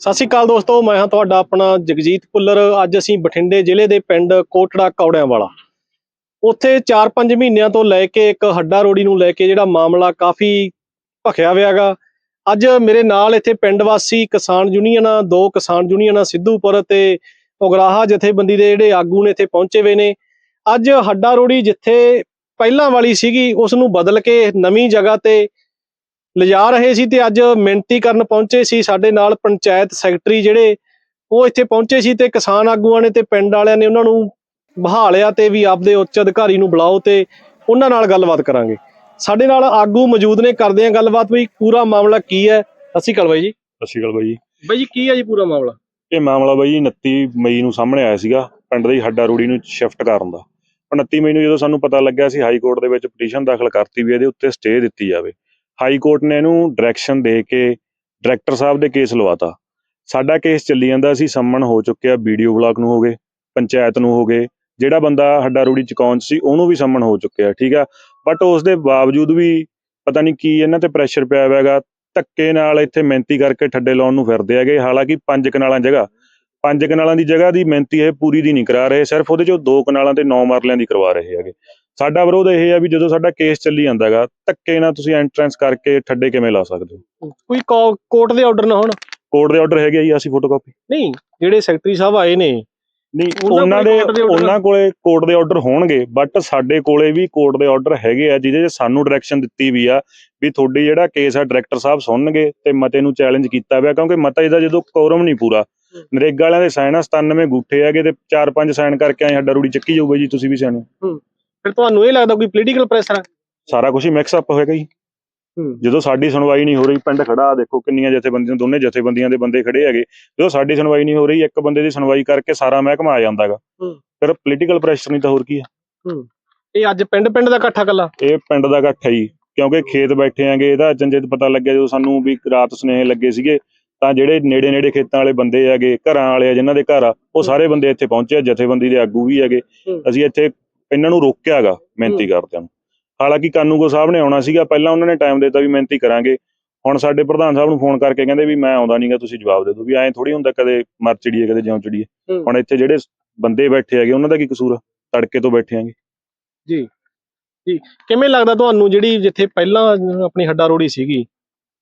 ਸਤਿ ਸ਼੍ਰੀ ਅਕਾਲ ਦੋਸਤੋ, ਮੈਂ ਹਾਂ ਤੁਹਾਡਾ ਆਪਣਾ ਜਗਜੀਤ ਭੁੱਲਰ। ਅੱਜ ਅਸੀਂ ਬਠਿੰਡੇ ਜ਼ਿਲ੍ਹੇ ਦੇ ਪਿੰਡ ਕੋਟੜਾ ਕੌੜਿਆਂ ਵਾਲਾ। ਉੱਥੇ 4-5 ਮਹੀਨਿਆਂ ਤੋਂ ਲੈ ਕੇ ਇੱਕ ਹੱਡਾ ਰੋੜੀ ਨੂੰ ਲੈ ਕੇ ਜਿਹੜਾ ਮਾਮਲਾ ਕਾਫੀ ਭਖਿਆ ਹੋਇਆਗਾ ਅੱਜ ਮੇਰੇ ਨਾਲ ਇੱਥੇ ਪਿੰਡ ਵਾਸੀ ਕਿਸਾਨ ਯੂਨੀਅਨਾਂ ਦੋ ਕਿਸਾਨ ਯੂਨੀਅਨਾਂ ਸਿੱਧੂਪੁਰ ਤੇ ਉਗਰਾਹਾ ਜਥੇਬੰਦੀ ਦੇ ਜਿਹੜੇ ਆਗੂ ਨੇ ਇੱਥੇ ਪਹੁੰਚੇ ਹੋਏ ਨੇ। ਅੱਜ ਹੱਡਾ ਰੋੜੀ ਜਿੱਥੇ ਪਹਿਲਾਂ ਵਾਲੀ ਸੀਗੀ ਉਸ ਨੂੰ ਬਦਲ ਕੇ ਨਵੀਂ ਜਗ੍ਹਾ ਤੇ ਲਿਜਾ ਰਹੇ ਸੀ ਤੇ ਅੱਜ ਮਿਹਨਤੀ ਕਰਨ ਪਹੁੰਚੇ ਸੀ। ਸਾਡੇ ਨਾਲ ਪੰਚਾਇਤ ਸੈਕਟਰੀ ਜਿਹੜੇ ਉਹ ਇੱਥੇ ਪਹੁੰਚੇ ਸੀ ਤੇ ਕਿਸਾਨ ਆਗੂਆਂ ਨੇ ਤੇ ਪਿੰਡ ਵਾਲਿਆਂ ਨੇ ਉਹਨਾਂ ਨੂੰ ਬਹਾ ਲਿਆ ਤੇ ਵੀ ਆਪਦੇ ਉੱਚ ਅਧਿਕਾਰੀ ਨੂੰ ਬੁਲਾਓ ਤੇ ਉਹਨਾਂ ਨਾਲ ਗੱਲਬਾਤ ਕਰਾਂਗੇ। ਸਾਡੇ ਨਾਲ ਆਗੂ ਮੌਜੂਦ ਨੇ। ਕਰਦੇ ਆ ਗੱਲਬਾਤ ਵੀ ਪੂਰਾ ਮਾਮਲਾ ਕੀ ਹੈ? ਅਸੀਂ ਬਾਈ ਜੀ। ਅਕਾਲ ਬਾਈ ਜੀ। ਬਾਈ ਜੀ ਕੀ ਹੈ ਜੀ ਪੂਰਾ ਮਾਮਲਾ? ਇਹ ਮਾਮਲਾ ਬਾਈ ਜੀ 29 ਮਈ ਨੂੰ ਸਾਹਮਣੇ ਆਇਆ ਸੀਗਾ ਪਿੰਡ ਦੀ ਹੱਡਾ ਰੂੜੀ ਨੂੰ ਸ਼ਿਫਟ ਕਰਨ ਦਾ। 29 ਮਈ ਨੂੰ ਜਦੋਂ ਸਾਨੂੰ ਪਤਾ ਲੱਗਿਆ ਸੀ ਹਾਈ ਕੋਰਟ ਦੇ ਵਿੱਚ ਪਟੀਸ਼ਨ ਦਾਖਲ ਕਰਤੀ ਵੀ ਇਹਦੇ ਉੱਤੇ ਸਟੇ ਦਿੱਤੀ ਜਾਵੇ। ਹਾਈ ਕੋਰਟ ਨੇ ਇਹਨੂੰ ਡਾਇਰੈਕਸ਼ਨ ਦੇ ਕੇ ਡਾਇਰੈਕਟਰ ਸਾਹਿਬ ਦੇ ਕੇਸ ਲਵਾਤਾ। ਸਾਡਾ ਕੇਸ ਚੱਲੀ ਜਾਂਦਾ ਸੀ, ਸੰਮਣ ਹੋ ਚੁੱਕਿਆ ਵੀਡੀਓ ਬਲਾਕ ਨੂੰ ਹੋ ਗਏ, ਪੰਚਾਇਤ ਨੂੰ ਹੋ ਗਏ। ਜਿਹੜਾ ਬੰਦਾ ਹੱਡਾ ਰੂੜੀ ਚੁਕਾਉਣ 'ਚ ਸੀ, ਉਹਨੂੰ ਵੀ ਸੰਮਣ ਹੋ ਚੁੱਕਿਆ, ਠੀਕ ਆ? ਬਟ ਉਸ ਦੇ ਬਾਵਜੂਦ ਵੀ ਪਤਾ ਨਹੀਂ ਕੀ ਇਹਨਾਂ ਤੇ ਪ੍ਰੈਸ਼ਰ ਪਿਆ ਹੋਇਆ ਧੱਕੇ ਨਾਲ ਇੱਥੇ ਮਿਹਨਤੀ ਕਰਕੇ ਠੱਡੇ ਲਾਉਣ ਨੂੰ ਫਿਰਦੇ ਹੈਗੇ। ਹਾਲਾਂਕਿ ਪੰਜ ਕਨਾਲਾਂ ਜਗ੍ਹਾ, ਪੰਜ ਕਨਾਲਾਂ ਦੀ ਜਗ੍ਹਾ ਦੀ ਮਿਹਨਤੀ ਇਹ ਪੂਰੀ ਦੀ ਨਹੀਂ ਕਰਾ ਰਹੇ, ਸਿਰਫ ਉਹਦੇ ਚੋਂ ਦੋ ਕਨਾਲਾਂ ਤੇ ਨੌ ਮਰਲਿਆਂ ਦੀ ਕਰਵਾ ਰਹੇ ਹੈਗੇ। ਸਾਡਾ ਵਿਰੋਧ ਇਹ ਹੈ ਵੀ ਜਦੋਂ ਸਾਡਾ ਕੇਸ ਚੱਲੀ ਜਾਂਦਾ ਹੈਗਾ ਧੱਕੇ ਨਾਲ ਤੁਸੀਂ ਐਂਟਰੈਂਸ ਕਰਕੇ ਠੱਡੇ ਕਿਵੇਂ ਲਾ ਸਕਦੇ ਹੋ? ਕੋਈ ਕੋਰਟ ਦੇ ਆਰਡਰ ਨਾ ਹੋਣ। ਕੋਰਟ ਦੇ ਆਰਡਰ ਹੈਗੇ ਆ ਜੀ ਅਸੀਂ ਫੋਟੋਕਾਪੀ ਨਹੀਂ ਜਿਹੜੇ ਸੈਕਟਰੀ ਸਾਹਿਬ ਆਏ ਨੇ ਨਹੀਂ ਉਹਨਾਂ ਦੇ ਉਹਨਾਂ ਕੋਲੇ ਕੋਰਟ ਦੇ ਆਰਡਰ ਹੋਣਗੇ ਬਟ ਸਾਡੇ ਕੋਲੇ ਵੀ ਕੋਰਟ ਦੇ ਆਰਡਰ ਹੈਗੇ ਆ ਜਿਹਦੇ 'ਚ ਸਾਨੂੰ ਡਾਇਰੈਕਸ਼ਨ ਦਿੱਤੀ ਵੀ ਆ ਵੀ ਤੁਹਾਡੀ ਜਿਹੜਾ ਕੇਸ ਆ ਡਾਇਰੈਕਟਰ ਸਾਹਿਬ ਸੁਣਨਗੇ ਤੇ ਮਤੇ ਨੂੰ ਚੈਲੰਜ ਕੀਤਾ ਹੋਇਆ ਕਿਉਂਕਿ ਮਤਾ ਇਹਦਾ ਜਦੋਂ ਕੋਰਮ ਨਹੀਂ ਪੂਰਾ। ਨਰੇਗਾ ਵਾਲਿਆਂ ਦੇ ਸਾਈਨ ਆ 97 ਗੁੱਠੇ ਹੈਗੇ ਤੇ 4-5 ਸਾਈਨ ਕਰਕੇ ਆਏ ਹੱਡਾ ਰੂੜੀ ਚੱਕੀ ਜਾਊਗਾ ਜੀ ਤੁਸੀਂ ਵੀ ਸਿਆਣੇ। ਫਿਰ ਤੁਹਾਨੂੰ ਇਹ ਲੱਗਦਾ ਕੋਈ ਪੋਲੀਟੀਕਲ ਪ੍ਰੈਸ਼ਰ ਹੈ ਸਾਰਾ ਕੁਝ ਹੀ ਮਿਕਸ ਅਪ ਹੋਏਗਾ ਜੀ। ਜਦੋਂ ਸਾਡੀ ਸੁਣਵਾਈ ਨਹੀਂ ਹੋ ਰਹੀ ਪਿੰਡ ਖੜਾ ਦੇਖੋ ਕਿੰਨੀਆਂ ਜਥੇਬੰਦੀਆਂ ਦੋਨੇ ਜਥੇਬੰਦੀਆਂ ਦੇ ਬੰਦੇ ਖੜੇ ਹੈਗੇ। ਜਦੋਂ ਸਾਡੀ ਸੁਣਵਾਈ ਨਹੀਂ ਹੋ ਰਹੀ ਇੱਕ ਬੰਦੇ ਦੀ ਸੁਣਵਾਈ ਕਰਕੇ ਸਾਰਾ ਮਹਿਕਮਾ ਆ ਜਾਂਦਾਗਾ। ਫਿਰ ਪੋਲੀਟੀਕਲ ਪ੍ਰੈਸ਼ਰ ਨਹੀਂ ਤਾਂ ਹੋਰ ਕੀ ਹੈ। ਇਹ ਅੱਜ ਪਿੰਡ ਪਿੰਡ ਦਾ ਇਕੱਠਾ ਕੱਲਾ ਇਹ ਪਿੰਡ ਦਾ ਇਕੱਠ ਹੈ ਕਿਉਂਕਿ ਖੇਤ ਬੈਠੇ ਆਂਗੇ ਇਹਦਾ ਜੰਜੇ ਪਤਾ ਲੱਗਿਆ ਜਦੋਂ ਸਾਨੂੰ ਵੀ ਰਾਤ ਸੁਨੇਹੇ ਲੱਗੇ ਸੀਗੇ। ਤਾਂ ਜਿਹੜੇ ਨੇੜੇ ਨੇੜੇ ਖੇਤਾਂ ਵਾਲੇ ਬੰਦੇ ਹੈਗੇ ਘਰਾਂ ਵਾਲੇ ਆ ਜਿਨ੍ਹਾਂ ਦੇ ਘਰ ਆ ਉਹ ਸਾਰੇ ਬੰਦੇ ਇੱਥੇ ਪਹੁੰਚੇ ਜਥੇਬੰਦੀ ਦੇ ਆਗੂ ਵੀ ਹੈਗੇ। ਅਸੀਂ ਇੱਥੇ ਇਹਨਾਂ ਨੂੰ ਰੋਕਿਆਗਾ ਮਿਹਨਤੀ ਕਰਦਿਆਂ ਨੂੰ। ਹਾਲਾਂਕਿ ਕਾਨੂੰਗੋ ਸਾਹਿਬ ਨੇ ਆਉਣਾ ਸੀਗਾ ਪਹਿਲਾਂ ਉਹਨਾਂ ਨੇ ਟਾਈਮ ਦਿੱਤਾ ਵੀ ਮਿਹਨਤੀ ਕਰਾਂਗੇ। ਹੁਣ ਸਾਡੇ ਪ੍ਰਧਾਨ ਸਾਹਿਬ ਨੂੰ ਫੋਨ ਕਰਕੇ ਕਹਿੰਦੇ ਵੀ ਮੈਂ ਆਉਂਦਾ ਨਹੀਂਗਾ ਤੁਸੀਂ ਜਵਾਬ ਦੇ ਦਿਓ ਵੀ ਐਂ ਥੋੜੀ ਹੁੰਦਾ ਕਦੇ ਮਰ ਚੜੀਏ ਕਦੇ ਜਿਉਂ ਚੜੀਏ। ਹੁਣ ਇੱਥੇ ਜਿਹੜੇ ਬੰਦੇ ਬੈਠੇ ਹੈਗੇ ਉਹਨਾਂ ਦਾ ਕੀ ਕਸੂਰ ਆ? ਤੜਕੇ ਤੋਂ ਬੈਠੇ ਆਂਗੇ। ਕਿਵੇਂ ਲੱਗਦਾ ਤੁਹਾਨੂੰ ਜਿਹੜੀ ਜਿੱਥੇ ਪਹਿਲਾਂ ਆਪਣੀ ਹੱਡਾ ਰੋੜੀ ਸੀਗੀ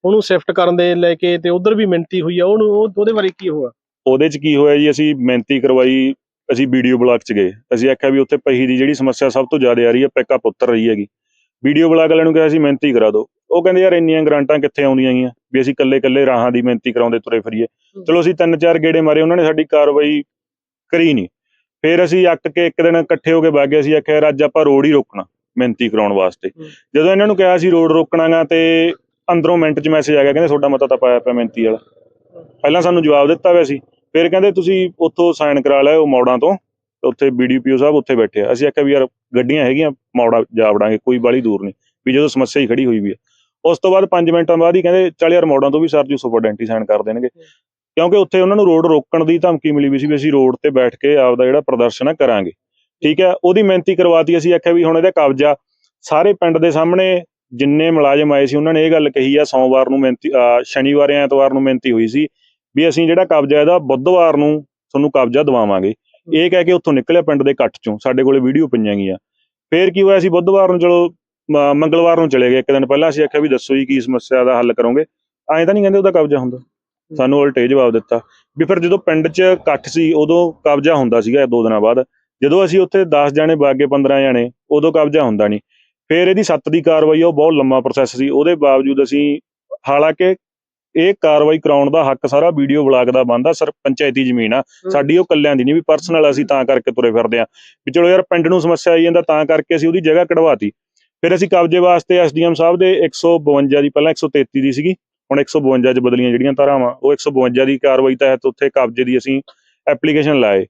ਉਹਨੂੰ ਸ਼ਿਫਟ ਕਰਨ ਦੇ ਲੈ ਕੇ ਤੇ ਉਧਰ ਵੀ ਮਿਹਨਤੀ ਹੋਈ ਆ ਉਹਨੂੰ ਉਹ- ਉਹਦੇ ਬਾਰੇ ਕੀ ਹੋਇਆ? ਉਹਦੇ ਚ ਕੀ ਹੋਇਆ ਜੀ ਅਸੀਂ ਮਿਹਨਤੀ ਕਰਵਾਈ ਅਸੀਂ ਵੀਡੀਓ ਬਲਾਕ ਚ ਗਏ। ਅਸੀਂ ਆਖਿਆ ਵੀ ਉੱਥੇ ਪਹੀ ਦੀ ਜਿਹੜੀ ਸਮੱਸਿਆ ਸਭ ਤੋਂ ਜ਼ਿਆਦਾ ਆ ਰਹੀ ਹੈ ਪਿਕਅਪ ਉੱਤਰ ਰਹੀ ਹੈਗੀ। ਵੀਡੀਓ ਬਲਾਕ ਵਾਲਿਆਂ ਨੂੰ ਕਿਹਾ ਸੀ ਮਿਹਨਤੀ ਕਰਾ ਦਿਓ। ਉਹ ਕਹਿੰਦੇ ਯਾਰ ਇੰਨੀਆਂ ਗ੍ਰਾਂਟਾਂ ਕਿੱਥੇ ਆਉਂਦੀਆਂ ਗੀਆਂ ਵੀ ਅਸੀਂ ਕੱਲੇ ਕੱਲੇ ਰਾਹਾਂ ਦੀ ਮਿਹਨਤੀ ਕਰਾਉਂਦੇ ਤੁਰੇ ਫਿਰੀਏ। ਚਲੋ ਅਸੀਂ ਤਿੰਨ ਚਾਰ ਗੇੜੇ ਮਾਰੇ ਉਹਨਾਂ ਨੇ ਸਾਡੀ ਕਾਰਵਾਈ ਕਰੀ ਨਹੀਂ। ਫਿਰ ਅਸੀਂ ਅੱਕ ਕੇ ਇੱਕ ਦਿਨ ਇਕੱਠੇ ਹੋ ਕੇ ਵਗ ਗਏ ਅਸੀਂ ਆਖਿਆ ਯਾਰ ਅੱਜ ਆਪਾਂ ਰੋਡ ਹੀ ਰੋਕਣਾ ਮਿਹਨਤੀ ਕਰਾਉਣ ਵਾਸਤੇ। ਜਦੋਂ ਇਹਨਾਂ ਨੂੰ ਕਿਹਾ ਸੀ ਰੋਡ ਰੋਕਣਾਗਾ ਤੇ ਅੰਦਰੋਂ ਮਿੰਟ 'ਚ ਮੈਸੇਜ ਆ ਗਿਆ ਕਹਿੰਦੇ ਤੁਹਾਡਾ ਮਤਾ ਤਾਂ ਪਾਇਆ ਪਿਆ ਮਿਹਨਤੀ ਵਾਲਾ। ਪਹਿਲਾਂ ਸਾਨੂੰ ਜਵਾਬ ਦਿੱਤਾ ਹੋਇਆ ਸੀ ਫਿਰ ਕਹਿੰਦੇ ਤੁਸੀਂ ਉੱਥੋਂ ਸਾਈਨ ਕਰਾ ਲਿਓ ਮੌੜਾਂ ਤੋਂ ਉੱਥੇ ਬੀਡੀਪੀਓ ਸਾਹਿਬ ਉੱਥੇ ਬੈਠੇ ਆ। ਅਸੀਂ ਆਖਿਆ ਵੀ ਯਾਰ ਗੱਡੀਆਂ ਹੈਗੀਆਂ ਮੌੜਾ ਜਾ ਵੜਾਂਗੇ ਕੋਈ ਬਾਲੀ ਦੂਰ ਨਹੀਂ। ਵੀ ਜਦੋਂ ਸਮੱਸਿਆ ਹੀ ਖੜੀ ਹੋਈ ਵੀ ਆ। ਉਸ ਤੋਂ ਬਾਅਦ 5 ਮਿੰਟਾਂ ਬਾਅਦ ਹੀ ਕਹਿੰਦੇ ਚੱਲ ਯਾਰ ਮੌੜਾਂ ਤੋਂ ਵੀ ਸਰ ਜੀ ਸੁਪਰਡੈਂਟੀ ਸਾਈਨ ਕਰ ਦੇਣਗੇ। ਕਿਉਂਕਿ ਉੱਥੇ ਉਹਨਾਂ ਨੂੰ ਰੋਡ ਰੋਕਣ ਦੀ ਧਮਕੀ ਮਿਲੀ ਵੀ ਸੀ ਵੀ ਅਸੀਂ ਰੋਡ ਤੇ ਬੈਠ ਕੇ ਆਪਦਾ ਜਿਹੜਾ ਪ੍ਰਦਰਸ਼ਨ ਆ ਕਰਾਂਗੇ। ਠੀਕ ਹੈ ਉਹਦੀ ਮਿਹਨਤੀ ਕਰਵਾਤੀ ਅਸੀਂ ਆਖਿਆ ਵੀ ਹੁਣ ਇਹਦਾ ਕਬਜ਼ਾ ਸਾਰੇ ਪਿੰਡ ਦੇ ਸਾਹਮਣੇ ਜਿੰਨੇ ਮੁਲਾਜ਼ਮ ਆਏ ਸੀ ਉਹਨਾਂ ਨੇ ਇਹ ਗੱਲ ਕਹੀ ਆ ਸੋਮਵਾਰ ਨੂੰ ਮਿਹਨਤੀ ਸ਼ਨੀਵਾਰ ਐਤਵਾਰ ਨੂੰ ਮਿਹਨਤੀ ਹੋਈ ਸੀ। ਵੀ ਅਸੀਂ ਜਿਹੜਾ ਕਬਜ਼ਾ ਇਹਦਾ ਬੁੱਧਵਾਰ ਨੂੰ ਤੁਹਾਨੂੰ ਕਬਜ਼ਾ ਦਿਵਾਵਾਂਗੇ। ਇਹ ਕਹਿ ਕੇ ਉੱਥੋਂ ਨਿਕਲਿਆ ਪਿੰਡ ਦੇ ਇਕੱਠ ਚੋਂ। ਸਾਡੇ ਕੋਲੇ ਵੀਡੀਓ ਪਈਆਂ ਗਈਆਂ। ਫੇਰ ਕੀ ਹੋਇਆ ਸੀ ਬੁੱਧਵਾਰ ਨੂੰ ਚਲੋ ਮੰਗਲਵਾਰ ਨੂੰ ਚਲੇ ਗਏ। ਇੱਕ ਦਿਨ ਪਹਿਲਾਂ ਅਸੀਂ ਆਖਿਆ ਵੀ ਦੱਸੋ ਜੀ ਕੀ ਸਮੱਸਿਆ ਦਾ ਹੱਲ ਕਰੋਗੇ। ਐਂ ਤਾਂ ਨਹੀਂ ਕਹਿੰਦੇ ਉਹਦਾ ਕਬਜ਼ਾ ਹੁੰਦਾ। ਸਾਨੂੰ ਉਲਟੇ ਜਵਾਬ ਦਿੱਤਾ। ਵੀ ਫਿਰ ਜਦੋਂ ਪਿੰਡ 'ਚ ਇਕੱਠ ਸੀ ਉਦੋਂ ਕਬਜ਼ਾ ਹੁੰਦਾ ਸੀਗਾ ਦੋ ਦਿਨਾਂ ਬਾਅਦ। ਜਦੋਂ ਅਸੀਂ ਉੱਥੇ 10 ਜਾਣੇ ਬਾਗੇ 15 ਜਾਣੇ ਉਦੋਂ ਕਬਜ਼ਾ ਹੁੰਦਾ ਨਹੀਂ। ਫਿਰ ਇਹਦੀ ਸੱਤ ਦੀ ਕਾਰਵਾਈ ਉਹ ਬਹੁਤ ਲੰਮਾ ਪ੍ਰੋਸੈਸ ਸੀ। ਉਹਦੇ ਬਾਵਜੂਦ ਅਸੀਂ ਹਾਲਾਂਕਿ ਇਹ ਕਾਰਵਾਈ ਕਰਾਉਣ ਦਾ ਹੱਕ ਸਾਰਾ ਵੀਡੀਓ ਬਲਾਕ ਦਾ ਬਣਦਾ ਸਰ ਪੰਚਾਇਤੀ ਜ਼ਮੀਨ ਆ। ਸਾਡੀ ਉਹ ਕੱਲਿਆਂ ਦੀ ਨਹੀਂ ਵੀ ਪਰਸਨਲ ਅਸੀਂ ਤਾਂ ਕਰਕੇ ਤੁਰੇ ਫਿਰਦੇ ਆ। ਵੀ ਚਲੋ ਯਾਰ ਪਿੰਡ ਨੂੰ ਸਮੱਸਿਆ ਆਈ ਜਾਂਦਾ ਤਾਂ ਕਰਕੇ ਅਸੀਂ ਉਹਦੀ ਜਗ੍ਹਾ ਕਢਵਾਤੀ। ਫਿਰ ਅਸੀਂ ਕਬਜ਼ੇ ਵਾਸਤੇ ਐਸਡੀਐਮ ਸਾਹਿਬ ਦੇ 152 ਦੀ ਪਹਿਲਾਂ 133 ਦੀ ਸੀਗੀ ਹੁਣ 152 ਚ ਬਦਲੀਆਂ ਜਿਹੜੀਆਂ ਧਾਰਾਵਾਂ ਉਹ 152 ਦੀ ਕਾਰਵਾਈ ਤਹਿਤ ਉੱਥੇ ਕਬਜ਼ੇ ਦੀ ਅਸੀਂ ਐਪਲੀਕੇਸ਼ਨ ਲਾਏ।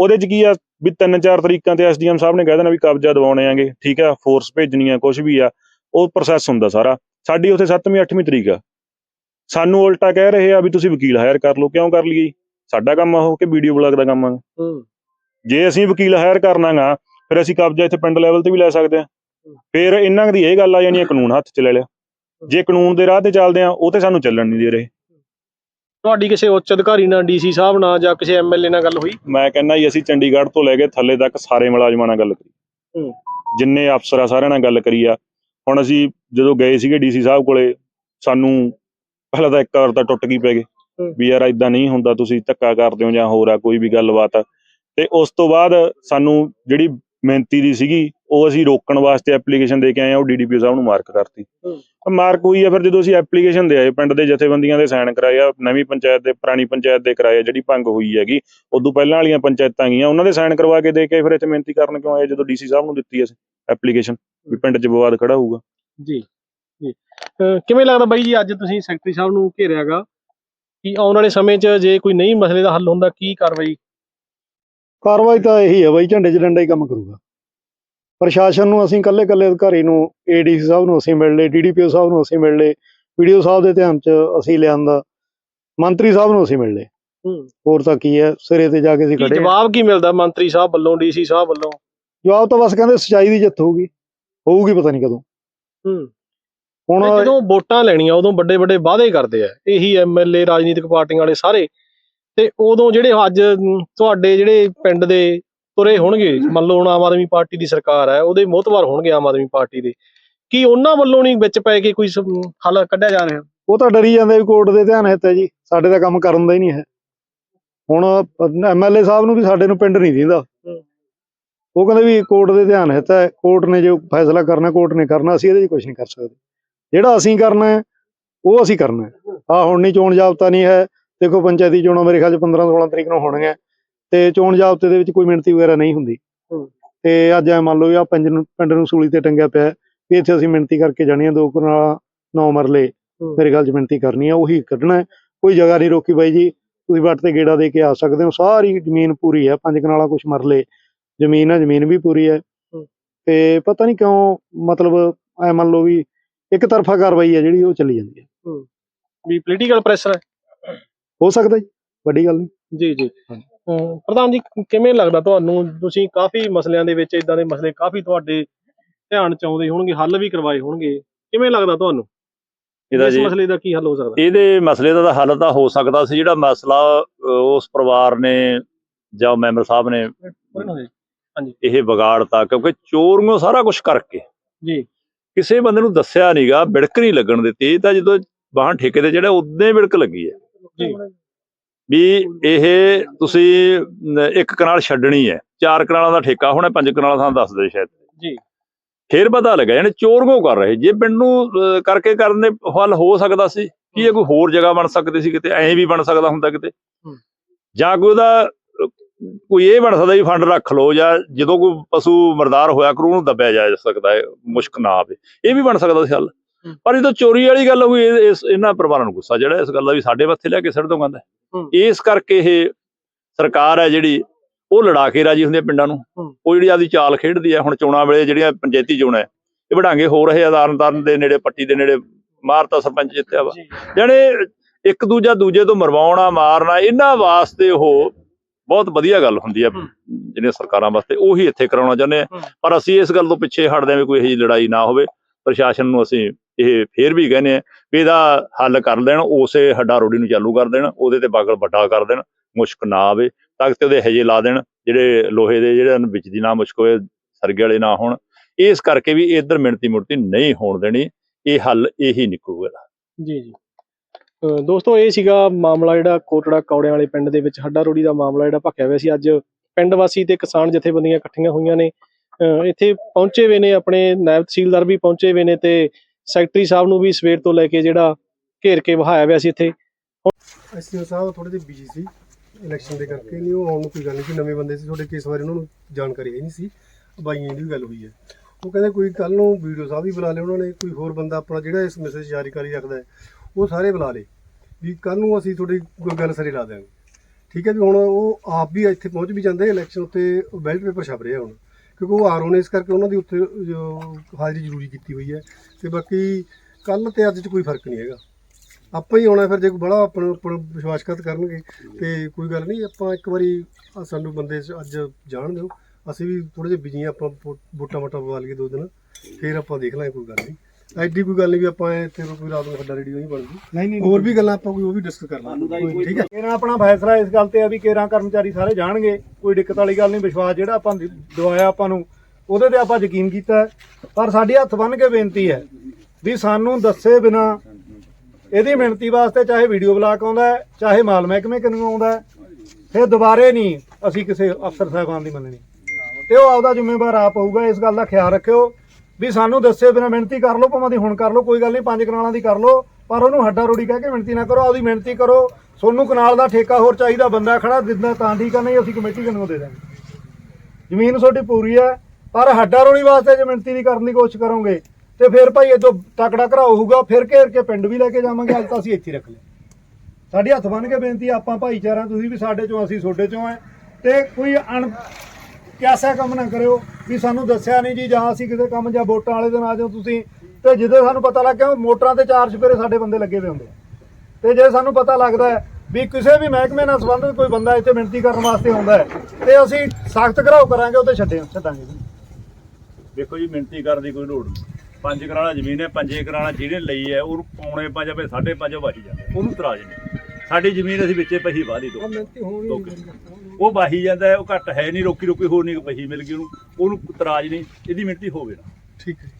ਉਹਦੇ ਚ ਕੀ ਆ ਵੀ ਤਿੰਨ ਚਾਰ ਤਰੀਕਾਂ ਤੇ ਐਸਡੀਐਮ ਸਾਹਿਬ ਨੇ ਕਹਿ ਦੇਣਾ ਵੀ ਕਬਜ਼ਾ ਦਿਵਾਉਣੇ ਆਂਗੇ ਠੀਕ ਆ ਫੋਰਸ ਭੇਜਣੀ ਆ ਕੁਝ ਵੀ ਆ ਉਹ ਪ੍ਰੋਸੈਸ ਹੁੰਦਾ ਸਾਰਾ। ਸਾਡੀ ਉੱਥੇ 7ਵੀਂ 8ਵੀਂ ਤਰੀਕ ਆ। ਸਾਨੂੰ ਉਲਟਾ ਕਹਿ ਰਹੇ ਆ ਵੀ ਤੁਸੀਂ ਵਕੀਲ ਹਾਇਰ ਕਰ ਲਓ ਕਿਉਂ ਕਰ ਲਈਏ ਸਾਡਾ ਕੰਮ ਆ ਉਹ ਕਿ ਵੀਡੀਓ ਬਲਾਕ ਦਾ ਕੰਮ ਆ? ਜੇ ਅਸੀਂ ਵਕੀਲ ਹਾਇਰ ਕਰਨਾਗਾ ਫਿਰ ਅਸੀਂ ਕਬਜ਼ਾ ਇੱਥੇ ਪਿੰਡ ਲੈਵਲ ਤੇ ਵੀ ਲੈ ਸਕਦੇ ਆ। ਫਿਰ ਇਹਨਾਂ ਦੀ ਇਹ ਗੱਲ ਆ ਜਾਣੀ ਕਾਨੂੰਨ ਹੱਥ 'ਚ ਲੈ ਲਿਆ। ਜੇ ਕਾਨੂੰਨ ਦੇ ਰਾਹ ਤੇ ਚੱਲਦੇ ਆ ਉਹ ਤੇ ਸਾਨੂੰ ਚੱਲਣ ਨਹੀਂ ਦੇ ਰਹੇ। ਤੁਹਾਡੀ ਕਿਸੇ ਉੱਚ ਅਧਿਕਾਰੀ ਨਾਲ ਡੀਸੀ ਸਾਹਿਬ ਨਾਲ ਜਾਂ ਕਿਸੇ ਐਮਐਲਏ ਨਾਲ ਗੱਲ ਹੋਈ? ਮੈਂ ਕਹਿੰਦਾ ਜੀ ਅਸੀਂ ਚੰਡੀਗੜ੍ਹ ਤੋਂ ਲੈ ਕੇ ਥੱਲੇ ਤੱਕ ਸਾਰੇ ਮੁਲਾਜ਼ਮਾਂ ਨਾਲ ਗੱਲ ਕਰੀ। ਜਿੰਨੇ ਅਫਸਰ ਆ ਸਾਰਿਆਂ ਨਾਲ ਗੱਲ ਕਰੀ ਆ। ਹੁਣ ਅਸੀਂ ਜਦੋਂ ਗਏ ਸੀਗੇ ਡੀਸੀ ਸਾਹਿਬ ਕੋਲੇ ਸਾਨੂੰ ਪਹਿਲਾਂ ਤਾਂ ਇੱਕ ਵਾਰ ਤਾਂ ਟੁੱਟ ਗਈ ਪੈ ਗਏ। ਵੀ ਯਾਰ ਇਦਾਂ ਨਹੀਂ ਹੁੰਦਾ ਤੁਸੀਂ ਧੱਕਾ ਕਰਦੇ ਹੋ ਜਾਂ ਹੋਰ ਆ ਕੋਈ ਵੀ ਗੱਲਬਾਤ। ਆ ਤੇ ਉਸ ਤੋਂ ਬਾਅਦ ਸਾਨੂੰ ਜਿਹੜੀ ਮਿਹਨਤੀ ਦੀ ਸੀਗੀ ਉਹ ਅਸੀਂ ਰੋਕਣ ਵਾਸਤੇ ਐਪਲੀਕੇਸ਼ਨ ਦੇ ਕੇ ਆਏ ਆ ਉਹ ਡੀਡੀਪੀ ਸਾਹਿਬ ਨੂੰ ਮਾਰਕ ਕਰਤੀ। ਮਾਰਕ ਹੋਈ ਆ ਫਿਰ ਜਦੋਂ ਅਸੀਂ ਐਪਲੀਕੇਸ਼ਨ ਦੇ ਆਏ ਪਿੰਡ ਦੇ ਜਥੇਬੰਦੀਆਂ ਦੇ ਸਾਈਨ ਕਰਾਏ ਆ ਨਵੀਂ ਪੰਚਾਇਤ ਦੇ ਪੁਰਾਣੀ ਪੰਚਾਇਤ ਦੇ ਕਰਾਏ ਜਿਹੜੀ ਭੰਗ ਹੋਈ ਹੈਗੀ ਉਦੋਂ ਪਹਿਲਾਂ ਵਾਲੀਆਂ ਪੰਚਾਇਤਾਂ ਗਈਆਂ ਉਹਨਾਂ ਦੇ ਸਾਈਨ ਕਰਵਾ ਕੇ ਦੇ ਕੇ ਫਿਰ ਇੱਥੇ ਮਿਹਨਤੀ ਕਰਨ ਕਿਉਂ ਆਏ ਜਦੋਂ ਡੀਸੀ ਸਾਹਿਬ ਨੂੰ ਦਿੱਤੀ ਅਸੀਂ ਐਪਲੀਕੇਸ਼ਨ ਵੀ ਪਿੰਡ 'ਚ ਵਿਵਾਦ ਖੜਾ ਹੋਊਗਾ। ਜੀ। ਜੀ। ਅਹ ਕਿਵੇਂ ਲੱਗਦਾ ਬਾਈ ਜੀ ਅੱਜ ਤੁਸੀਂ ਸੈਕਟਰੀ ਸਾਹਿਬ ਨੂੰ ਘੇਰਿਆਗਾ ਕਿ ਆਉਣ ਵਾਲੇ ਸਮੇਂ 'ਚ ਜੇ ਕੋਈ ਨਹੀਂ ਮਸਲੇ ਦਾ ਹੱਲ ਹੁੰਦਾ ਕੀ ਕਾਰਵਾਈ? ਕਾਰਵਾਈ ਤਾਂ ਇਹੀ ਹੈ ਬਾਈ ਝੰਡੇ 'ਚ ਡੰਡਾ ਹੀ ਕੰਮ ਕਰੂਗਾ। ਪ੍ਰਸ਼ਾਸਨ ਨੂੰ ਅਸੀਂ ਕੱਲੇ ਕੱਲੇ ਅਧਿਕਾਰੀ ਨੂੰ ਏਡੀਸੀ ਸਾਹਿਬ ਨੂੰ ਅਸੀਂ ਮਿਲ ਲਏ ਡੀਡੀਪੀਓ ਸਾਹਿਬ ਨੂੰ ਅਸੀਂ ਮਿਲ ਲਏ ਵੀਡੀਓ ਸਾਹਿਬ ਦੇ ਧਿਆਨ 'ਚ ਅਸੀਂ ਲਿਆਂਦਾ ਮੰਤਰੀ ਸਾਹਿਬ ਨੂੰ ਅਸੀਂ ਮਿਲ ਲਏ। ਹੂੰ। ਹੋਰ ਤਾਂ ਕੀ ਹੈ ਸਿਰੇ ਤੇ ਜਾ ਕੇ ਅਸੀਂ ਕੀ ਖੜੇ ਹਾਂ। ਜਵਾਬ ਕੀ ਮਿਲਦਾ ਮੰਤਰੀ ਸਾਹਿਬ ਵੱਲੋਂ ਡੀਸੀ ਸਾਹਿਬ ਵੱਲੋਂ? ਜਵਾਬ ਤਾਂ ਬਸ ਕਹਿੰਦੇ ਸਚਾਈ ਦੀ ਜਿੱਤ ਹੋਊਗੀ। ਹੋਊਗੀ ਪਤਾ ਨਹੀਂ ਕਦੋਂ। ਹੂੰ। ਹੁਣ ਜਦੋਂ ਵੋਟਾਂ ਲੈਣੀਆਂ ਉਦੋਂ ਵੱਡੇ ਵੱਡੇ ਵਾਅਦੇ ਕਰਦੇ ਆ। ਇਹੀ ਐਮਐਲਏ ਰਾਜਨੀਤਿਕ ਪਾਰਟੀਆਂ ਵਾਲੇ ਸਾਰੇ। ਤੇ ਉਦੋਂ ਜਿਹੜੇ ਅੱਜ ਤੁਹਾਡੇ ਜਿਹੜੇ ਪਿੰਡ ਦੇ ਤੁਰੇ ਹੋਣਗੇ ਮੰਨ ਲਓ ਹੁਣ ਆਮ ਆਦਮੀ ਪਾਰਟੀ ਦੀ ਸਰਕਾਰ ਹੈ ਉਹਦੇ ਮੋਹਤਵਾਰ ਹੋਣਗੇ ਆਮ ਆਦਮੀ ਪਾਰਟੀ ਦੇ। ਕੀ ਉਹਨਾਂ ਵੱਲੋਂ ਨਹੀਂ ਵਿੱਚ ਪੈ ਕੇ ਕੋਈ ਹੱਲ ਕੱਢਿਆ ਜਾ ਰਿਹਾ? ਉਹ ਤਾਂ ਡਰੀ ਜਾਂਦੇ ਵੀ ਕੋਰਟ ਦੇ ਧਿਆਨ ਹਿੱਤ ਹੈ ਜੀ। ਸਾਡੇ ਦਾ ਕੰਮ ਕਰਨ ਦਾ ਹੀ ਨਹੀਂ ਹੈ। ਹੁਣ ਐਮਐਲਏ ਸਾਹਿਬ ਨੂੰ ਵੀ ਸਾਡੇ ਨੂੰ ਪਿੰਡ ਨਹੀਂ ਦਿੰਦਾ। ਉਹ ਕਹਿੰਦੇ ਵੀ ਕੋਰਟ ਦੇ ਧਿਆਨ ਹਿੱਤ ਹੈ ਕੋਰਟ ਨੇ ਜੋ ਫੈਸਲਾ ਕਰਨਾ ਕੋਰਟ ਨੇ ਕਰਨਾ ਅਸੀਂ ਇਹਦੇ 'ਚ ਕੁਝ ਨਹੀਂ ਕਰ ਸਕਦੇ। ਜਿਹੜਾ ਅਸੀਂ ਕਰਨਾ ਹੈ ਉਹ ਅਸੀਂ ਕਰਨਾ ਹੈ। ਆ ਹੁਣ ਨਹੀਂ ਚੋਣ ਜਾਬਤਾ ਨਹੀਂ ਹੈ। ਦੇਖੋ ਪੰਚਾਇਤੀ ਚੋਣਾਂ ਮੇਰੇ ਖਿਆਲ 'ਚ 15 16 ਤਰੀਕ ਨੂੰ ਹੋਣਗੀਆਂ। ਤੇ ਚੋਣ ਜਾਬਤੇ ਦੇ ਵਿੱਚ ਕੋਈ ਮਿਣਤੀ ਵਗੈਰਾ ਨਹੀਂ ਹੁੰਦੀ। ਤੇ ਅੱਜ ਐ ਮੰਨ ਲਓ ਵੀ ਆ ਪਿੰਡ ਨੂੰ ਪਿੰਡ ਨੂੰ ਸੂਲੀ ਤੇ ਟੰਗਿਆ ਪਿਆ ਵੀ ਇੱਥੇ ਅਸੀਂ ਮਿਣਤੀ ਕਰਕੇ ਜਾਣੀ ਹੈ ਦੋ ਕਨਾਲਾਂ ਨੌ ਮਰਲੇ। ਮੇਰੇ ਖਿਆਲ 'ਚ ਮਿਣਤੀ ਕਰਨੀ ਹੈ ਉਹੀ ਕੱਢਣਾ ਕੋਈ ਜਗ੍ਹਾ ਨਹੀਂ ਰੋਕੀ ਬਾਈ ਜੀ। ਤੁਸੀਂ ਵੱਟ ਤੇ ਗੇੜਾ ਦੇ ਕੇ ਆ ਸਕਦੇ ਹੋ। ਸਾਰੀ ਜ਼ਮੀਨ ਪੂਰੀ ਹੈ ਪੰਜ ਕਨਾਲਾਂ ਕੁਛ ਮਰਲੇ। ਜ਼ਮੀਨ ਹੈ ਜ਼ਮੀਨ ਵੀ ਪੂਰੀ ਹੂੰ। ਤੇ ਪਤਾ ਨਹੀਂ ਕਿਉਂ ਮਤਲਬ ਐ ਮੰਨ ਲਓ ਵੀ ਇੱਕ ਤਰਫਾ ਕਾਰਵਾਈ ਹੈ ਜਿਹੜੀ ਉਹ ਚੱਲੀ ਜਾਂਦੀ ਹੈ। ਵੀ ਪੋਲੀਟੀਕਲ ਪ੍ਰੈਸ਼ਰ ਹੈ? ਹੋ ਸਕਦਾ ਜੀ ਵੱਡੀ ਗੱਲ ਨਹੀਂ। ਜੀ ਜੀ। ਅਮ ਪ੍ਰਧਾਨ ਜੀ ਕਿਵੇਂ ਲੱਗਦਾ ਤੁਹਾਨੂੰ? ਤੁਸੀਂ ਕਾਫੀ ਮਸਲਿਆਂ ਦੇ ਵਿੱਚ ਇਦਾਂ ਦੇ ਮਸਲੇ ਕਾਫੀ ਤੁਹਾਡੇ ਧਿਆਨ ਚ ਆਉਂਦੇ ਹੋਣਗੇ ਹੱਲ ਵੀ ਕਰਵਾਏ ਹੋਣਗੇ। ਕਿਵੇਂ ਲੱਗਦਾ ਤੁਹਾਨੂੰ? ਇਹਦਾ ਇਸ ਜੀ ਮਸਲੇ ਦਾ ਕੀ ਹੱਲ ਹੋ ਸਕਦਾ? ਇਹਦੇ ਮਸਲੇ ਦਾ ਤਾਂ ਹੱਲ ਤਾਂ ਹੋ ਸਕਦਾ ਸੀ ਜਿਹੜਾ ਮਸਲਾ ਉਸ ਪਰਿਵਾਰ ਨੇ ਜਾਂ ਮੈਂਬਰ ਸਾਹਿਬ ਨੇ ਇਹ ਵਿਗਾੜਤਾ ਕਿਉਂਕਿ ਚੋਰੀਆਂ ਸਾਰਾ ਕੁਝ ਕਰਕੇ। ਜੀ। ਕਿਸੇ ਬੰਦੇ ਨੂੰ ਦੱਸਿਆ ਨਹੀਂਗਾ ਬਿੜਕ ਨਹੀਂ ਲੱਗਣ ਦਿੱਤੀ ਇਹ ਤਾਂ ਜਦੋਂ ਵਾਹਨ ਠੇਕੇ ਤੇ ਜਿਹੜਾ ਉਦੋਂ ਬਿੜਕ ਲੱਗੀ ਹੈ। ਵੀ ਇਹ ਤੁਸੀਂ ਇੱਕ ਕਨਾਲ ਛੱਡਣੀ ਹੈ ਚਾਰ ਕਨਾਲਾਂ ਦਾ ਠੇਕਾ ਹੋਣਾ ਪੰਜ ਕਨਾਲਾਂ ਸਾਨੂੰ ਦੱਸ ਦੇ ਸ਼ਾਇਦ। ਜੀ। ਫੇਰ ਪਤਾ ਲੱਗਾ ਯਾਨੀ ਚੋਰੀਆਂ ਕਰ ਰਹੇ? ਜੇ ਪਿੰਡ ਨੂੰ ਕਰਕੇ ਕਰਨ ਦੇ ਹੱਲ ਹੋ ਸਕਦਾ ਸੀ ਕੀ ਇਹ ਕੋਈ ਹੋਰ ਜਗ੍ਹਾ ਬਣ ਸਕਦੀ ਸੀ ਕਿਤੇ? ਐਂ ਵੀ ਬਣ ਸਕਦਾ ਹੁੰਦਾ ਕਿਤੇ। ਜਾਂ ਕੋਈ ਉਹਦਾ ਕੋਈ ਇਹ ਬਣ ਸਕਦਾ ਵੀ ਫੰਡ ਰੱਖ ਲਓ ਜਾਂ ਜਦੋਂ ਕੋਈ ਪਸ਼ੂ ਮਰਦਾਰ ਹੋਇਆ ਕਰੂ ਉਹਨੂੰ ਦੱਬਿਆ ਜਾ ਸਕਦਾ ਹੈ ਮੁਸ਼ਕ ਨਾ ਆਵੇ ਇਹ ਵੀ ਬਣ ਸਕਦਾ ਸੀ ਹੱਲ। ਪਰ ਜਦੋਂ ਚੋਰੀ ਵਾਲੀ ਗੱਲ ਹੋਈ ਇਸ ਇਹਨਾਂ ਪਰਿਵਾਰਾਂ ਨੂੰ ਗੁੱਸਾ ਜਿਹੜਾ ਇਸ ਗੱਲ ਦਾ ਵੀ ਸਾਡੇ ਮੱਥੇ ਲਿਆ ਕੇ ਸਿਰ ਤੋਂ ਗੰਦਾ। ਇਸ ਕਰਕੇ ਇਹ ਸਰਕਾਰ ਹੈ ਜਿਹੜੀ ਉਹ ਲੜਾ ਕੇ ਰਾਜੀ ਹੁੰਦੀ ਪਿੰਡਾਂ ਨੂੰ। ਉਹ ਜਿਹੜੀ ਆਦੀ ਚਾਲ ਖੇਡਦੀ ਹੈ ਹੁਣ ਚੋਣਾਂ ਵੇਲੇ ਜਿਹੜੀਆਂ ਪੰਚਾਇਤੀ ਚੋਣਾਂ ਹੈ, ਇਹ ਵਡਾਂਗੇ ਹੋ ਰਹੇ ਆ ਤਾਰਨ ਤਾਰਨ ਦੇ ਨੇੜੇ ਪੱਟੀ ਦੇ ਨੇੜੇ ਮਾਰਤਾ ਸਰਪੰਚ ਜਿੱਤਿਆ ਵਾ ਜੀ ਜਿਹੜੇ ਇੱਕ ਦੂਜਾ ਦੂਜੇ ਤੋਂ ਮਰਵਾਉਣਾ ਮਾਰਨਾ ਇਹਨਾਂ ਵਾਸਤੇ ਉਹ ਬਹੁਤ ਵਧੀਆ ਗੱਲ ਹੁੰਦੀ ਹੈ। ਜਿਹੜੀਆਂ ਸਰਕਾਰਾਂ ਵਾਸਤੇ ਉਹੀ ਇੱਥੇ ਕਰਾਉਣਾ ਚਾਹੁੰਦੇ ਆ। ਪਰ ਅਸੀਂ ਇਸ ਗੱਲ ਤੋਂ ਪਿੱਛੇ ਹਟਦੇ ਹਾਂ ਵੀ ਕੋਈ ਇਹੋ ਜਿਹੀ ਲੜਾਈ ਨਾ ਹੋਵੇ। ਪ੍ਰਸ਼ਾਸਨ ਨੂੰ ਅਸੀਂ ਇਹ ਫੇਰ ਵੀ ਕਹਿੰਦੇ ਆ ਵੀ ਇਹਦਾ ਹੱਲ ਕਰ ਦੇਣ ਉਸੇ ਹੱਡਾ ਰੋੜੀ ਨੂੰ ਚਾਲੂ ਕਰ ਦੇਣ ਉਹਦੇ ਤੇ ਬਾਗਲ ਵੱਡਾ ਕਰ ਦੇਣ ਮੁਸ਼ਕ ਨਾ ਆਵੇ। ਤਖਤ ਉਹਦੇ ਹਜੇ ਲਾ ਦੇਣ ਜਿਹੜੇ ਲੋਹੇ ਦੇ ਜਿਹੜੇ ਵਿੱਚ ਦੀ ਨਾ ਮੁਸ਼ਕ ਹੋਏ ਸਰਗੇ ਵਾਲੇ ਨਾ ਹੋਣ। ਇਸ ਕਰਕੇ ਵੀ ਇੱਧਰ ਮਿਣਤੀ ਮੁੜਤੀ ਨਹੀਂ ਹੋਣ ਦੇਣੀ। ਇਹ ਹੱਲ ਇਹੀ ਨਿਕਲੂਗਾ। ਜੀ ਜੀ। ਦੋਸਤੋ, ਇਹ ਸੀਗਾ ਮਾਮਲਾ ਜਿਹੜਾ ਕੋਟੜਾ ਕੌੜਿਆਂ ਵਾਲੇ ਪਿੰਡ ਦੇ ਵਿੱਚ ਹੱਡਾ ਰੋੜੀ ਦਾ ਮਾਮਲਾ ਜਿਹੜਾ ਭਖਿਆ ਹੋਇਆ ਸੀ। ਅੱਜ ਪਿੰਡ ਵਾਸੀ ਤੇ ਕਿਸਾਨ ਜਥੇਬੰਦੀਆਂ ਇਕੱਠੀਆਂ ਹੋਈਆਂ ਨੇ। ਇੱਥੇ ਪਹੁੰਚੇ ਹੋਏ ਨੇ, ਆਪਣੇ ਨਾਇਬ ਤਹਿਸੀਲਦਾਰ ਵੀ ਪਹੁੰਚੇ ਹੋਏ ਨੇ ਤੇ ਸੈਕਟਰੀ ਸਾਹਿਬ ਨੂੰ ਵੀ ਸਵੇਰ ਤੋਂ ਲੈ ਕੇ ਜਿਹੜਾ ਘੇਰ ਕੇ ਵਹਾਇਆ ਹੋਇਆ ਸੀ ਇੱਥੇ। ਐਸਪੀਓ ਸਾਹਿਬ ਥੋੜੇ ਜਿਹੇ ਬਿਜ਼ੀ ਸੀ ਇਲੈਕਸ਼ਨ ਦੇ ਕਰਕੇ। ਨਹੀਂ, ਉਹ ਆਉਣ ਨੂੰ ਕੋਈ ਗੱਲ ਨਹੀਂ ਸੀ ਨਵੇਂ ਬੰਦੇ ਸੀ, ਤੁਹਾਡੇ ਕੇਸ ਬਾਰੇ ਉਹਨਾਂ ਨੂੰ ਜਾਣਕਾਰੀ ਹੈ ਨਹੀਂ ਸੀ। ਬਾਈਆਂ ਦੀ ਵੀ ਗੱਲ ਹੋਈ ਹੈ। ਉਹ ਕਹਿੰਦੇ ਕੋਈ ਕੱਲ ਨੂੰ ਵੀਡੀਓ ਸਾਹਿਬ ਵੀ ਬੁਲਾ ਲਏ ਉਹਨਾਂ ਨੇ, ਕੋਈ ਹੋਰ ਬੰਦਾ ਆਪਣਾ ਜਿਹੜਾ ਇਸ ਮੈਸੇਜ ਜਾਰੀ ਕਰੀ ਰੱਖਦਾ ਹੈ, ਉਹ ਸਾਰੇ ਬੁਲਾ ਲਏ। ਵੀ ਕੱਲ ਨੂੰ ਅਸੀਂ ਤੁਹਾਡੀ ਕੋਈ ਗੱਲ ਸਰੇ ਲਾ ਦਿਆਂਗੇ। ਠੀਕ ਹੈ ਵੀ ਹੁਣ ਉਹ ਆਪ ਵੀ ਇੱਥੇ ਪਹੁੰਚ ਵੀ ਜਾਂਦੇ ਇਲੈਕਸ਼ਨ ਉੱਤੇ ਬੈਲਟ ਪੇਪਰ ਛਪ ਰਿਹਾ ਹੁਣ। ਕਿਉਂਕਿ ਉਹ ਆਰਓ ਨੇ ਇਸ ਕਰਕੇ ਉਹਨਾਂ ਦੀ ਉੱਥੇ ਹਾਜ਼ਰੀ ਜ਼ਰੂਰੀ ਕੀਤੀ ਹੋਈ ਹੈ। ਤੇ ਬਾਕੀ ਕੱਲ ਤੇ ਅੱਜ 'ਚ ਕੋਈ ਫ਼ਰਕ ਨਹੀਂ ਹੈਗਾ। ਆਪਾਂ ਹੀ ਆਉਣਾ ਫਿਰ ਜੇ ਕੋਈ ਬੜਾ ਆਪਾਂ ਨੂੰ ਵਿਸ਼ਵਾਸਘਾਤ ਕਰਨਗੇ, ਤੇ ਕੋਈ ਗੱਲ ਨਹੀਂ, ਆਪਾਂ ਇੱਕ ਵਾਰੀ ਸਾਨੂੰ ਬੰਦੇ ਸ- ਅੱਜ ਜਾਣ ਦਿਓ। ਅਸੀਂ ਵੀ ਥੋੜੇ ਜਿਹਾ ਬਿਜ਼ੀ ਆਪਾਂ ਵੋ- ਵੋਟਾਂ ਵੋਟਾਂ ਪਵਾ ਲਈਏ ਦੋ ਦਿਨ। ਫਿਰ ਆਪਾਂ ਦੇਖ ਲਾਂਗੇ, ਕੋਈ ਗੱਲ ਨਹੀਂ। ਐਡੀ ਕੋਈ ਗੱਲ ਨਹੀਂ ਵੀ ਆਪਾਂ ਇੱਥੇ ਕੋਈ ਰਾਤ ਨੂੰ ਹੱਡਾ ਰੇਡੀ ਨਹੀਂ ਬਣਦੀ। ਨਹੀਂ ਨਹੀਂ ਹੋਰ ਵੀ ਗੱਲਾਂ ਆਪਾਂ ਕੋਈ ਉਹ ਵੀ ਡਿਸਕਸ ਕਰ ਲਾਂਗੇ। ਠੀਕ ਹੈ? ਇਹਨਾਂ ਆਪਣਾ ਫੈਸਲਾ ਇਸ ਗੱਲ ਤੇ ਆ ਵੀ ਕੇਰਾਂ ਕਰਮਚਾਰੀ ਸਾਰੇ ਜਾਣਗੇ। ਕੋਈ ਦਿੱਕਤ ਵਾਲੀ ਗੱਲ ਨਹੀਂ ਵਿਸ਼ਵਾਸ ਜਿਹੜਾ ਆਪਾਂ ਦਵਾਇਆ ਆਪਾਂ ਨੂੰ ਉਹਦੇ ਤੇ ਆਪਾਂ ਯਕੀਨ ਕੀਤਾ। ਪਰ ਸਾਡੀ ਹੱਥ ਬੰਨ ਕੇ ਬੇਨਤੀ ਹੈ ਵੀ ਸਾਨੂੰ ਦੱਸੇ ਬਿਨਾ ਇਹਦੀ ਮਿਹਨਤੀ ਵਾਸਤੇ ਚਾਹੇ ਵੀਡੀਓ ਬਲਾਕ ਆਉਂਦਾ ਚਾਹੇ ਮਾਲ ਮਹਿਕਮੇ ਕਿਨੂੰ ਆਉਂਦਾ ਫਿਰ ਦੁਬਾਰੇ ਨਹੀਂ ਅਸੀਂ ਕਿਸੇ ਅਫਸਰ ਸਾਹਿਬਾਨ ਦੀ ਮੰਨਣੀ। ਤੇ ਉਹ ਆਪਦਾ ਜ਼ਿੰਮੇਵਾਰ ਆਪ ਹੋਊਗਾ ਇਸ ਗੱਲ ਦਾ ਖਿਆਲ ਰੱਖਿਓ। ਵੀ ਸਾਨੂੰ ਦੱਸੇ ਬਿਨਾ ਮਿਹਨਤੀ ਕਰ ਲਓ, ਭਾਵੇਂ ਦੀ ਹੁਣ ਕਰ ਲਓ, ਕੋਈ ਗੱਲ ਨਹੀਂ, ਪੰਜ ਕਨਾਲਾਂ ਦੀ ਕਰ ਲਓ, ਪਰ ਉਹਨੂੰ ਹੱਡਾ ਰੋੜੀ ਕਹਿ ਕੇ ਮਿਹਨਤੀ ਨਾ ਕਰੋ, ਆਪਦੀ ਮਿਹਨਤੀ ਕਰੋ। ਸੋਨੂੰ ਕਨਾਲ ਦਾ ਠੇਕਾ ਹੋਰ ਚਾਹੀਦਾ ਬੰਦਾ ਖੜਾ ਦਿੰਦਾ ਤਾਂ ਠੀਕ ਆ, ਨਹੀਂ, ਅਸੀਂ ਕਮੇਟੀ ਕਿਨੂੰ ਦੇ ਦਾਂਗੇ ਜ਼ਮੀਨ ਤੁਹਾਡੀ ਪੂਰੀ ਹੈ ਪਰ ਹੱਡਾ ਰੋੜੀ ਵਾਸਤੇ ਜੇ ਮਿਹਨਤੀ ਨਹੀਂ ਕਰਨ ਦੀ ਕੋਸ਼ਿਸ਼ ਕਰੋਗੇ, ਤੇ ਫਿਰ ਭਾਈ ਇਦੋਂ ਤਕੜਾ ਘਰਾਓ ਹੋਊਗਾ, ਫਿਰ ਘੇਰ ਕੇ ਪਿੰਡ ਵੀ ਲੈ ਕੇ ਜਾਵਾਂਗੇ, ਅੱਜ ਤਾਂ ਅਸੀਂ ਇੱਥੇ ਹੀ ਰੱਖ ਲਿਆ। ਸਾਡੀ ਹੱਥ ਬੰਨ ਕੇ ਬੇਨਤੀ ਆਪਾਂ ਭਾਈਚਾਰਾ, ਤੁਸੀਂ ਵੀ ਸਾਡੇ ਚੋਂ, ਅਸੀਂ ਤੁਹਾਡੇ ਚੋਂ ਹੈ ਤੇ ਕੋਈ ਅਣ ਕਿ ਐਸਾ ਕੰਮ ਨਾ ਕਰਿਓ ਵੀ ਸਾਨੂੰ ਦੱਸਿਆ ਨਹੀਂ ਜੀ, ਜਾਂ ਅਸੀਂ ਕਿਸੇ ਕੰਮ ਜਾਂ ਵੋਟਾਂ ਵਾਲੇ ਦਿਨ ਆ ਜਾਓ ਤੁਸੀਂ, ਤੇ ਜਿੱਦੇ ਸਾਨੂੰ ਪਤਾ ਲੱਗ ਗਿਆ, ਮੋਟਰਾਂ ਤੇ ਚਾਰ ਚਪੇਰੇ ਸਾਡੇ ਬੰਦੇ ਲੱਗੇ ਹੋਏ ਹੁੰਦੇ ਆ। ਤੇ ਜੇ ਸਾਨੂੰ ਪਤਾ ਲੱਗਦਾ ਹੈ ਵੀ ਕਿਸੇ ਵੀ ਮਹਿਕਮੇ ਨਾਲ ਸੰਬੰਧਿਤ ਕੋਈ ਬੰਦਾ ਇੱਥੇ ਮਿਹਨਤੀ ਕਰਨ ਵਾਸਤੇ ਆਉਂਦਾ ਹੈ, ਤੇ ਅਸੀਂ ਸਖਤ ਘਰਾਓ ਕਰਾਂਗੇ, ਉਹ ਛੱਡੇ ਛੱਡਾਂਗੇ ਦੇਖੋ ਜੀ, ਮਿਹਨਤੀ ਕਰਨ ਦੀ ਕੋਈ ਲੋੜ ਨਹੀਂ। ਪੰਜ ਕਰਾਲਾ ਜ਼ਮੀਨ ਹੈ, ਪੰਜੇ ਕਰਾਲਾ ਜਿਹਨੇ ਲਈ ਹੈ, ਉਹਨੂੰ ਪੌਣੇ ਪੰਜ ਆਪੇ ਸਾਢੇ ਪੰਜ ਵਾਹੀ ਜਾਂਦੇ ਉਹਨੂੰ ਇਤਰਾਜ਼ ਨਹੀਂ। ਸਾਡੀ ਜ਼ਮੀਨ ਅਸੀਂ ਵਿੱਚੇ ਪਹੀ ਵਾਹੀ ਦੋ। ਉਹ ਵਾਹੀ ਜਾਂਦਾ ਉਹ ਘੱਟ ਹੈ ਨਹੀਂ ਰੋਕੀ ਰੋਕੀ ਹੋਰ ਨਹੀਂ ਪਹੀ ਮਿਲ ਗਈ ਉਹਨੂੰ ਉਹਨੂੰ ਇਤਰਾਜ਼ ਨਹੀਂ ਇਹਦੀ ਮਿਹਨਤੀ ਹੋਵੇ ਨਾ। ਠੀਕ ਹੈ